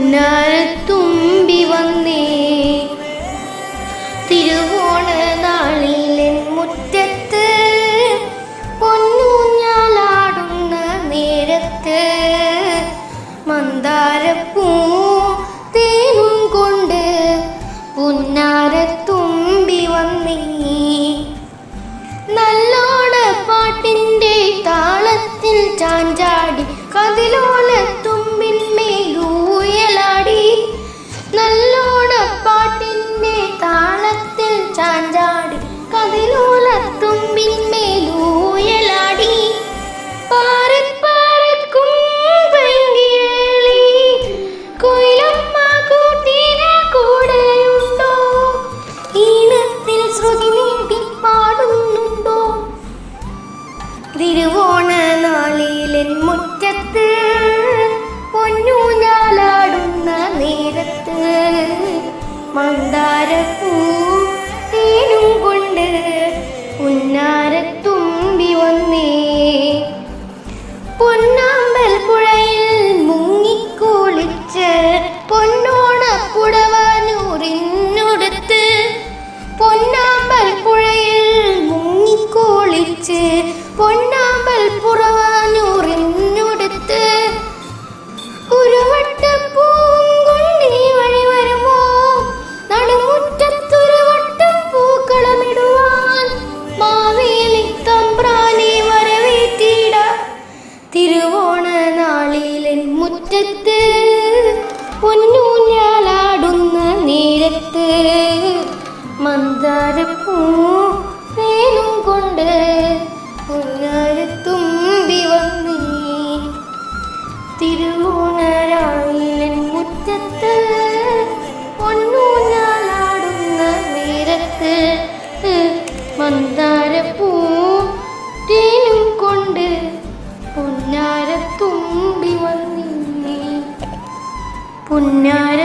नरतु ചാഞ്ചാടി കതിലോലത്തുമ്പിൻ മേലൂയലാടി തിരുവോണ നാളിലെൻ മുറ്റത്ത് തിരുവോണ നാളിലൻ മുറ്റത്ത് പൊന്നൂഞ്ഞാലാടുന്ന നേരത്ത് മന്ദാരപ്പൂ വേലും കൊണ്ട് പൊന്നാരത്തുമ്പി വന്നേ തിരുവോണരാളിലൻ മുറ്റത്ത് പൊന്നൂഞ്ഞാലാടുന്ന നേരത്ത് മന്ദാരപ്പൂ പുന്നാര